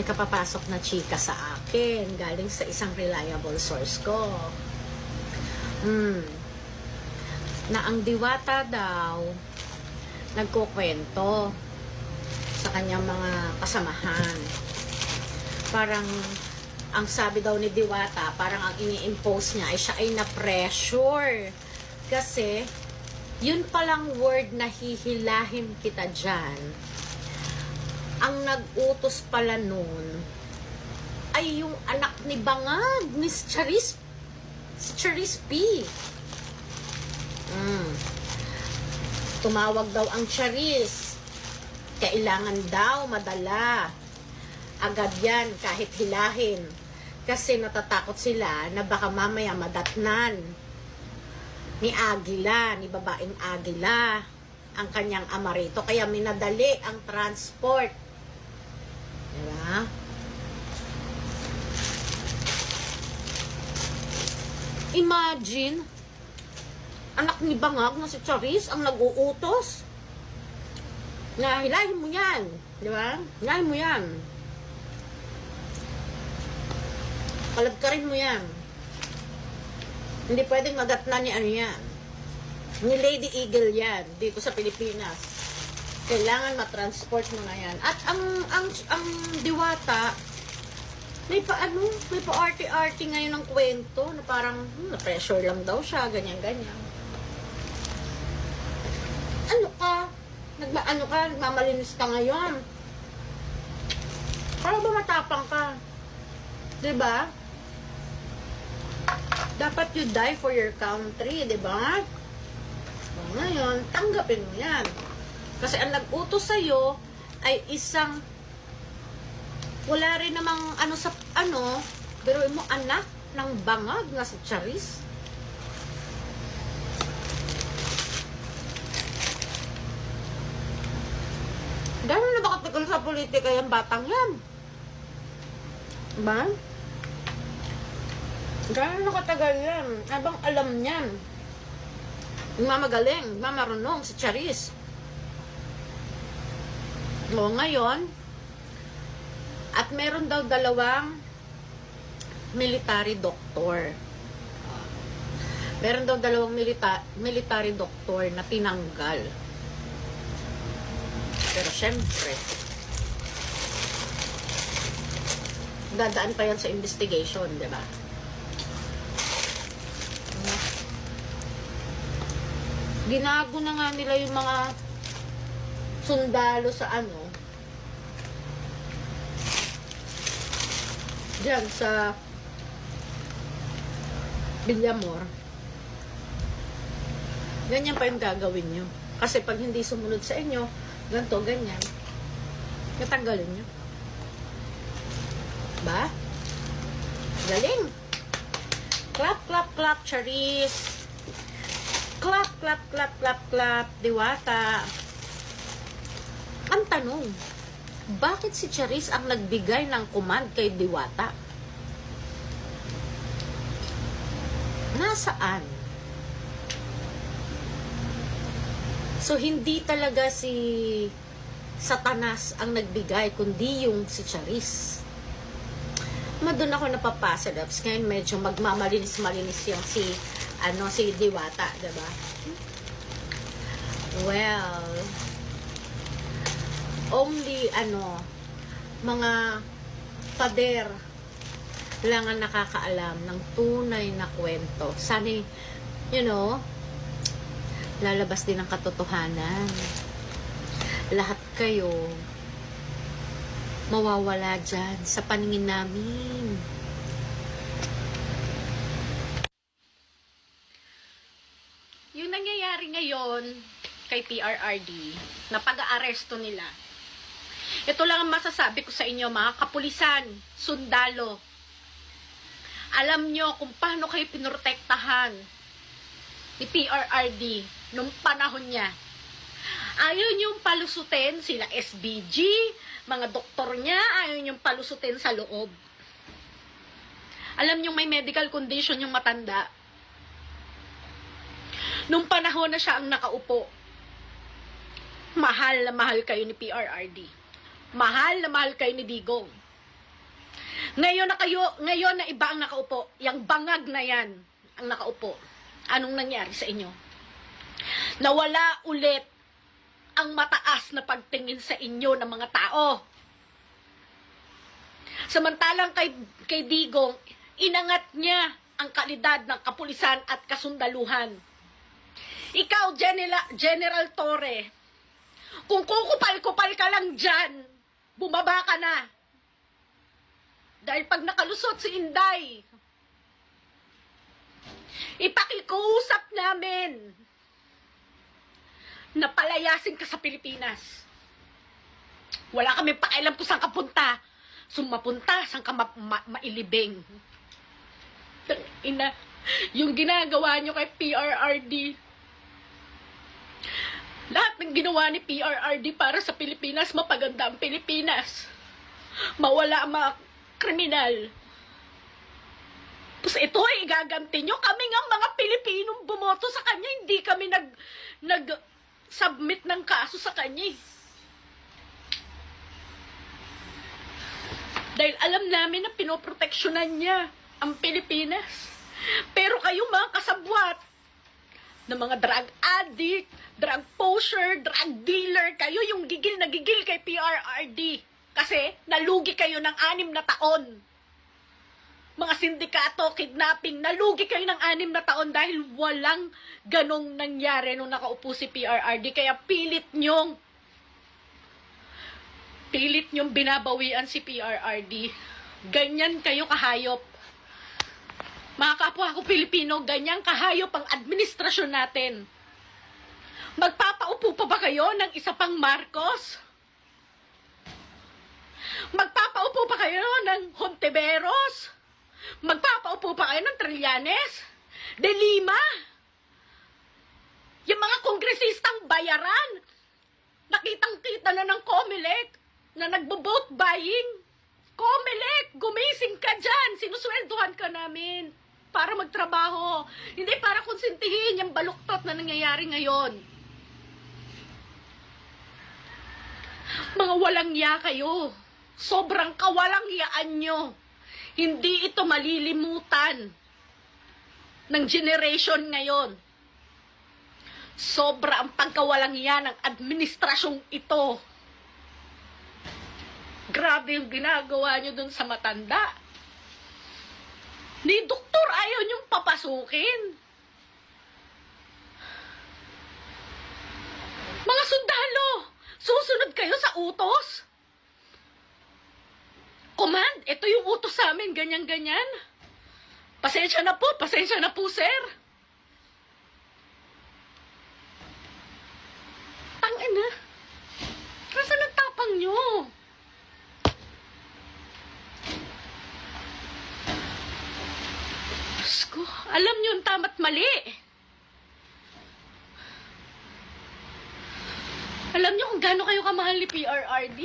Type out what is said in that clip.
May kapapasok na chika sa akin, galing sa isang reliable source ko. Hmm. Na ang diwata daw, nagkukwento sa kanyang mga kasamahan. Parang, ang sabi daw ni Diwata, parang ang ini-impose niya ay siya ay na-pressure. Kasi, yun palang word na hihilahin kita dyan, ang nag-utos pala nun ay yung anak ni Bangag, Miss Charis, si Charis P. Mm. Tumawag daw ang Charis. Kailangan daw madala. Agad yan kahit hilahin. Kasi natatakot sila na baka mamaya madatnan ni Agila, ni babaeng Agila, ang kanyang ama rito. Kaya minadali ang transport. Diba? Imagine, anak ni Bangag na si Charis ang nag-uutos. Na hilahin mo yan. Di ba? Hilahin mo yan. Palagkarin mo yan. Hindi pwedeng magatna ni ano yan. Ni Lady Eagle yan dito sa Pilipinas. Kailangan matransport mo na yan. At ang ang ang diwata may pa ano, may pa arty-arty ngayon ng kwento na parang hmm, na-pressure lang daw siya, ganyan-ganyan. Ano ka? Nagma, ano ka? Nagmamalinis ka ngayon. Para ba matapang ka? 'Di ba? Dapat you die for your country, 'di ba? Ngayon, tanggapin mo 'yan. Kasi ang nag-utos sa'yo ay isang wala rin namang ano sa ano, pero mo anak ng bangag na si Charis. Gano'n na ba katagal sa politika yung batang yan? Ba? Gano'n na katagal yan? Abang alam niyan. Yung mamagaling, mamarunong, si Charis. O ngayon, at meron daw dalawang military doctor. Meron daw dalawang milita military doctor na tinanggal. Pero syempre, dadaan pa yan sa investigation, di ba? Ginago na nga nila yung mga sundalo sa ano, dyan sa Villamor. Ganyan pa yung gagawin nyo. Kasi pag hindi sumunod sa inyo, ganito, ganyan. Natanggalin nyo. Ba? Galing. Clap, clap, clap, Charis. Clap, clap, clap, clap, clap, Diwata. Ang tanong, bakit si Charis ang nagbigay ng command kay Diwata? Nasaan? So, hindi talaga si Satanas ang nagbigay, kundi yung si Charis. Madun ako napapasa, Dabs. Ngayon medyo magmamalinis-malinis yung si, ano, si Diwata, diba? Well, only ano mga pader lang ang nakakaalam ng tunay na kwento. Sana, you know, lalabas din ang katotohanan. Lahat kayo mawawala dyan sa paningin namin. Yung nangyayari ngayon kay PRRD na pag-aaresto nila, ito lang ang masasabi ko sa inyo mga kapulisan, sundalo. Alam nyo kung paano kayo pinrotektahan ni PRRD nung panahon niya. Ayaw niyong palusutin sila SBG, mga doktor niya, ayaw niyong palusutin sa loob. Alam niyong may medical condition yung matanda. Nung panahon na siya ang nakaupo, mahal na mahal kayo ni PRRD. Mahal na mahal kayo ni Digong. Ngayon na kayo, ngayon na iba ang nakaupo. Yang bangag na yan ang nakaupo. Anong nangyari sa inyo? Nawala ulit ang mataas na pagtingin sa inyo ng mga tao. Samantalang kay, kay Digong, inangat niya ang kalidad ng kapulisan at kasundaluhan. Ikaw, General, General Torre, kung kukupal-kupal ka lang dyan, bumaba ka na. Dahil pag nakalusot si Inday, ipakikuusap namin na palayasin ka sa Pilipinas. Wala kami pakialam kung saan ka punta. Sumapunta, saan ka ma- ma- mailibing. Ina, yung ginagawa nyo kay PRRD, lahat ng ginawa ni PRRD para sa Pilipinas, mapaganda ang Pilipinas. Mawala ang mga kriminal. Tapos ito ay igaganti nyo. Kami nga mga Pilipinong bumoto sa kanya, hindi kami nag, nag submit ng kaso sa kanya. eh. Dahil alam namin na pinoproteksyonan niya ang Pilipinas. Pero kayo mga kasabwat, na mga drug addict, drug pusher, drug dealer, kayo yung gigil na gigil kay PRRD. Kasi nalugi kayo ng anim na taon. Mga sindikato, kidnapping, nalugi kayo ng anim na taon dahil walang ganong nangyari nung nakaupo si PRRD. Kaya pilit nyong pilit nyong binabawian si PRRD. Ganyan kayo kahayop. Mga kapwa ko Pilipino, ganyan kahayop ang administrasyon natin. Magpapaupo pa ba kayo ng isa pang Marcos? Magpapaupo pa kayo ng Hontiveros? Magpapaupo pa kayo ng Trillanes? De Lima? Yung mga kongresistang bayaran? Nakitang-kita na ng Comelec na nagbo-vote buying. Comelec, gumising ka dyan. Sinusweldohan ka namin para magtrabaho. Hindi para konsintihin yung baluktot na nangyayari ngayon. Mga walang ya kayo. Sobrang kawalang yaan nyo. Hindi ito malilimutan ng generation ngayon. Sobra ang pagkawalang yan ng administrasyong ito. Grabe yung ginagawa nyo dun sa matanda. Ni doktor ayaw niyong papasukin. Mga sundalo, susunod kayo sa utos? Command, ito yung utos sa amin, ganyan-ganyan. Pasensya na po, pasensya na po, sir. Tangina. Nasaan ang tapang nyo? Diyos ko, alam nyo yung tama't mali. Alam nyo kung gaano kayo kamahal ni PRRD.